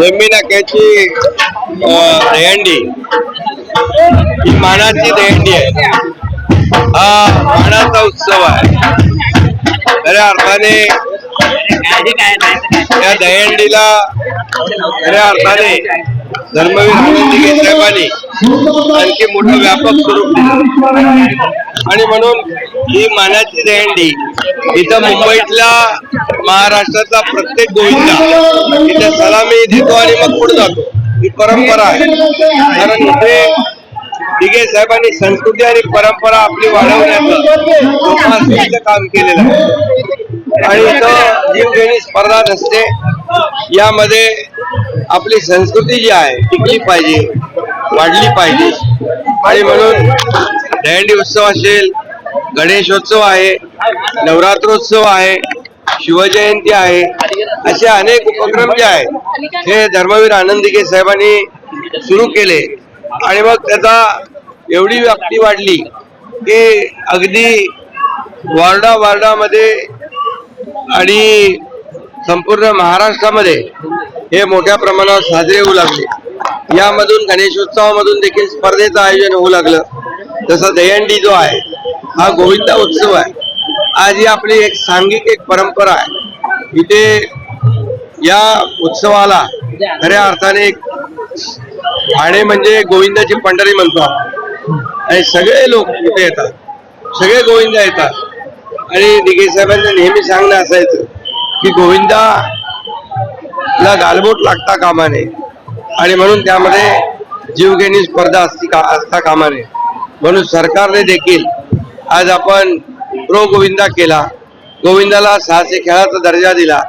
नेहमी नाक्याची दहंडी दहीहंडी ही मानाची दहीहंडी आहे. हा मानाचा उत्सव आहे. खऱ्या अर्थाने या दहीहंडीला खऱ्या अर्थाने धर्मवीर साहेबांनी आणखी मोठं व्यापक स्वरूप आणि म्हणून ही मानाची दहंडी इथं मुंबईतला महाराष्ट्रातला प्रत्येक गोविंदा इथे सलामी देतो आणि मग पुढे जातो. ही परंपरा आहे. कारण इथे दिघे साहेबांनी संस्कृती आणि परंपरा आपली वाढवण्याचं जोपासण्याचं काम केलेलं आहे. आणि इथं जीवघेणी स्पर्धा नसते. यामध्ये आपली संस्कृती जी आहे टिकली पाहिजे. वाढली पाहिजे. आणि म्हणून दहंडी उत्सव असेल गणेशोत्सव आहे नवरात्रोत्सव आहे शिवजयंती आहे असे अनेक उपक्रम जे आहेत हे धर्मवीर आनंदिके साहेबांनी सुरू केले. आणि मग त्याचा एवढी व्याप्ती वाढली की अगदी वार्डा वार्डामध्ये आणि संपूर्ण महाराष्ट्रामध्ये हे मोठ्या प्रमाणावर साजरे होऊ लागले. यामधून गणेशोत्सवामधून देखील स्पर्धेचं आयोजन होऊ लागलं. जसा दयंडी जो आहे हा गोविंदा उत्सव आहे. आज ही आपली एक सांघिक एक परंपरा आहे. इथे या उत्सवाला खऱ्या अर्थाने एक ठाणे म्हणजे गोविंदाची पंढरी म्हणतो आपण. आणि सगळे लोक इथे येतात. सगळे गोविंदा येतात. आणि दिघे साहेबांचं नेहमी सांगणं असायचं की गोविंदा ला गालबोट लागता कामा नये. आणि म्हणून त्यामध्ये जीवघेणी स्पर्धा असती का असता कामा नये म्हणून सरकारने देखील आज आपण प्रो गोविंदा केला. गोविंदाला साहसी खेळाचा दर्जा दिला.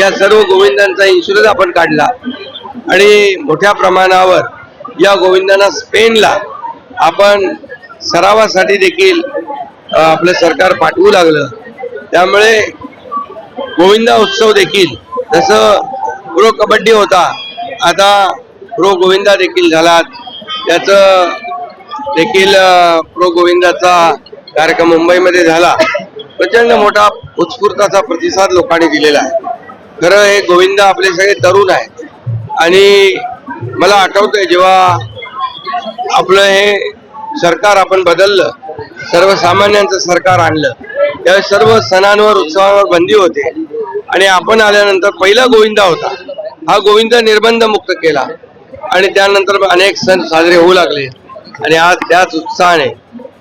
या सर्व गोविंदांचा इन्शुरन्स आपण काढला. आणि मोठ्या प्रमाणावर या गोविंदांना स्पेनला आपण सरावासाठी देखील आपलं सरकार पाठवू लागलं. त्यामुळे गोविंदा उत्सव देखील जसं प्रो कबड्डी होता आता प्रो गोविंदा देखील झाला त्याचं देखील प्रो गोविंदाचा कार्यक्रम मुंबईमध्ये झाला. प्रचंड मोठा उत्स्फूर्ताचा प्रतिसाद लोकांनी दिलेला आहे. खरं हे गोविंदा आपले सगळे तरुण आहेत. आणि मला आठवतंय जेव्हा आपलं हे सरकार आपण बदललं सर्वसामान्यांचं सरकार आणलं त्यावेळेस सर्व सणांवर उत्सवावर बंदी होते. आणि आपण आल्यानंतर पहिला गोविंदा होता. हा गोविंद निर्बंध मुक्त केला. आणि त्यानंतर अनेक सण साजरे होऊ लागले. आणि आज त्याच उत्साहाने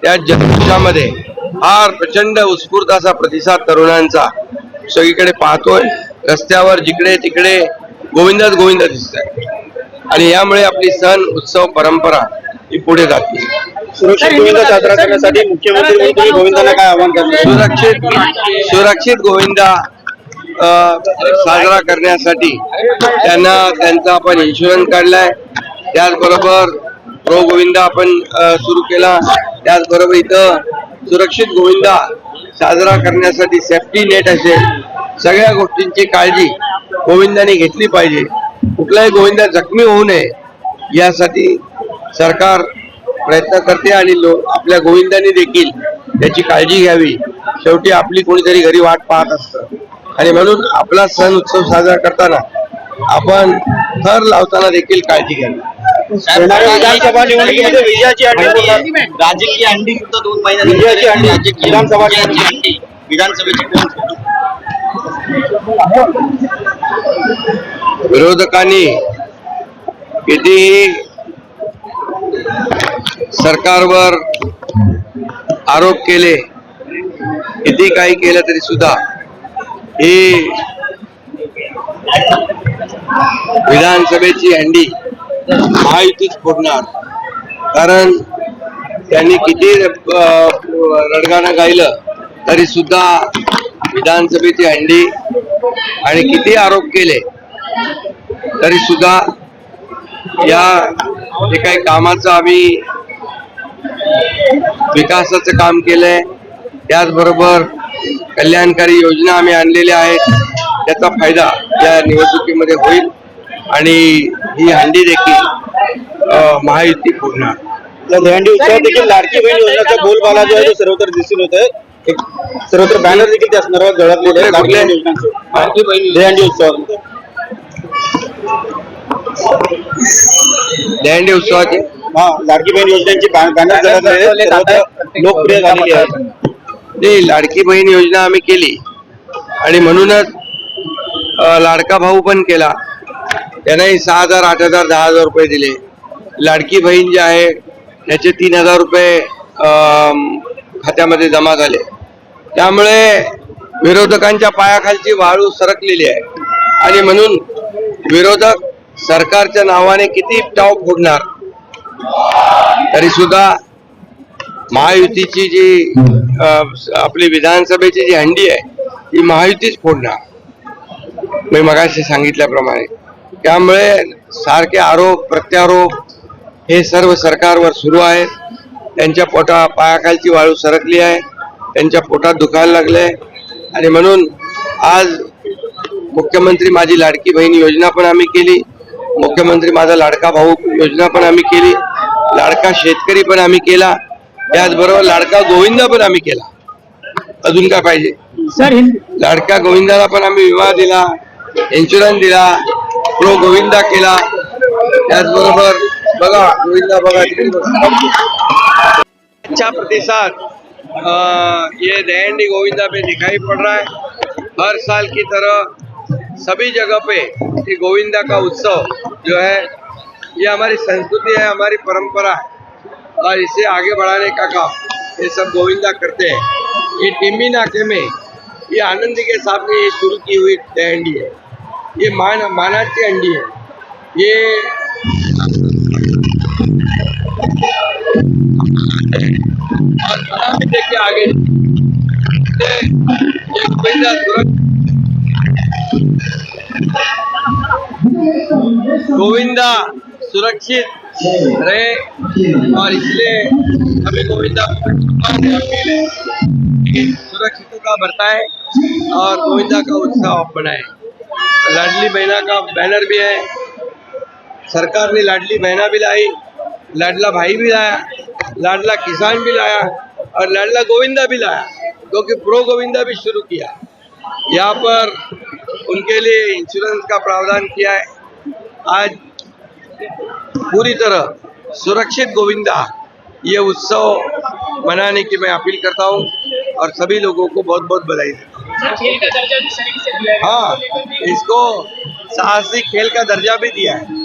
त्याच जल्लोषामध्ये फार प्रचंड उत्स्फूर्त असा प्रतिसाद तरुणांचा सगळीकडे पाहतोय. रस्त्यावर जिकडे तिकडे गोविंदाच गोविंद दिसत आणि यामुळे आपली सण उत्सव परंपरा ही पुढे जाते. सुरक्षित गोविंदा साजरा करण्यासाठी मुख्यमंत्री म्हणून तुम्ही गोविंदांना काय आवाहन करणार सुरक्षित सुरक्षित गोविंदा साजरा करण्यासाठी त्यांना त्यांचा आपण इन्शुरन्स काढलाय. त्याचबरोबर प्रो गोविंदा आपण सुरू केला. त्याचबरोबर इथं सुरक्षित गोविंदा साजरा करण्यासाठी सेफ्टी नेट असेल. सगळ्या गोष्टींची काळजी गोविंदाने घेतली पाहिजे. कुठलाही गोविंदा जखमी होऊ नये यासाठी सरकार प्रयत्न करते आणि लो आपल्या गोविंदाने देखील त्याची काळजी घ्यावी. शेवटी आपली कोणीतरी घरी वाट पाहत असतं. आणि म्हणून आपला सण उत्सव साजरा करताना आपण थर लावताना देखील काळजी घ्यावी. विधानसभा निवडणुकीमध्ये विजयाची. राजकीय अंडी सुद्धा दोन महिन्यात विजयाची अंडी. राजकीय विधानसभा अंडी विधानसभेची कोण विरोधकांनी कितीही सरकारवर आरोप केले किती काही केलं तरी सुद्धा ही विधानसभेची हंडी महायुतीच फोडणार कारण त्यांनी किती रडगाणं गायलं तरी सुद्धा विधानसभेची हंडी आणि किती आरोप केले तरी सुद्धा या जे काही कामाचं आम्ही विकासाचं काम केलंय त्याचबरोबर कल्याणकारी योजना आम्ही आणलेल्या आहेत. त्याचा फायदा या निवडणुकीमध्ये होईल आणि ही हंडी देखील महायुती उत्सवात देखील लाडकी बहीण योजनेचा बोलबाला जो आहे तो सर्वत्र दिसून होत आहे एक सर्वत्र बॅनर देखील त्या संदर्भात झळकलेले आहेत लाडकी बहीण योजनांचे. लाडकी बहीण दहंडी उत्सवाचे? हा लाडकी बहीण योजनेची बॅनर लोकप्रिय झालेली आहे नाही लाडकी बहीण योजना आम्ही केली आणि म्हणूनच लाडका भाऊ पण केला. त्यांनाही सहा हजार आठ हजार दहा हजार रुपये दिले. लाडकी बहीण जे आहे त्याचे तीन हजार रुपये खात्यामध्ये जमा झाले. त्यामुळे विरोधकांच्या पायाखालची वाळू सरकलेली आहे. आणि म्हणून विरोधक सरकारच्या नावाने किती टाव फोडणार तरी सुद्धा महायुतीची जी आपली विधानसभेची जी हंडी आहे ती महायुतीच फोडणार. मी मगाशी सांगितल्याप्रमाणे. त्यामुळे सारखे आरोप प्रत्यारोप हे सर्व सरकारवर सुरू आहेत. त्यांच्या पोटा पायाखालची वाळू सरकली आहे. त्यांच्या पोटात दुखायला लागले आणि म्हणून आज मुख्यमंत्री माझी लाडकी बहीण योजना पण आम्ही केली. मुख्यमंत्री माझा लाडका भाऊ योजना पण आम्ही केली. लाडका शेतकरी पण आम्ही केला. त्याचबरोबर लाडका गोविंदा पण आम्ही केला. अजून काय पाहिजे? सर लाडक्या गोविंदाला पण आम्ही विमा दिला इन्शुरन्स दिला प्रो गोविंदा केला. त्याचबरोबर बघा गोविंदा बघा अच्छा प्रतिसाद ये दहंडी गोविंदा पे दिखाई पड़ रहा है। हर साल की तरह सभी जगह पे ये गोविंदा का उत्सव जो है ये हमारी संस्कृति है हमारी परंपरा है। और इसे आगे बढ़ाने का काम ये सब गोविंदा करते हैं। ये टिम्बी नाके में ये आनंद के में ये शुरू की हुई दहंडी है। ये मान, मानाची हंडी है। ये देखिए आगे। गोविंदा सुरक्षित। रहे और इसलिए हमें गोविंदा सुरक्षितता बरताए और गोविंदा का उत्साह बनाए लाडली बहना का बैनर भी है। सरकार ने लाडली बहना भी लाई, लाडला भाई भी लाया, लाडला किसान भी लाया और लाडला गोविंदा भी लाया, क्योंकि प्रो गोविंदा भी शुरू किया। यहाँ पर उनके लिए इंश्योरेंस का प्रावधान किया है। आज पूरी तरह सुरक्षित गोविंदा ये उत्सव मनाने की मैं अपील करता हूँ और सभी लोगों को बहुत बहुत बधाई देता हूँ। है हाँ इसको साहसिक खेल का दर्जा भी दिया है।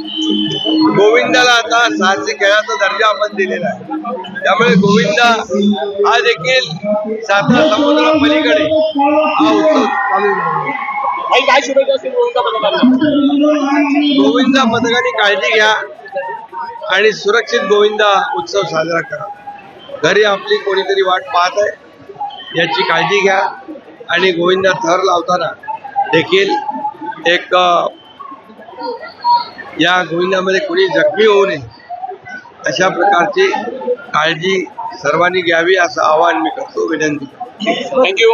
गोविंदाला आता साहसिक खेळाचा दर्जा आपण दिलेला आहे त्यामुळे गोविंदा हा देखील साता समुद्र पलीकडे हा। उत्सव चालू. काही काय शुभेच्छा असतील गोविंदा पथकाला गोविंदा पथकाने काळजी घ्या आणि सुरक्षित गोविंदा उत्सव साजरा करा. घरी आपली कोणीतरी वाट पाहत आहे याची काळजी घ्या आणि गोविंदा थर लावताना देखील एक या गोविंदामध्ये कोणी जखमी होऊ नये अशा प्रकारची काळजी सर्वांनी घ्यावी असं आवाहन मी करतो. विनंती. थँक्यू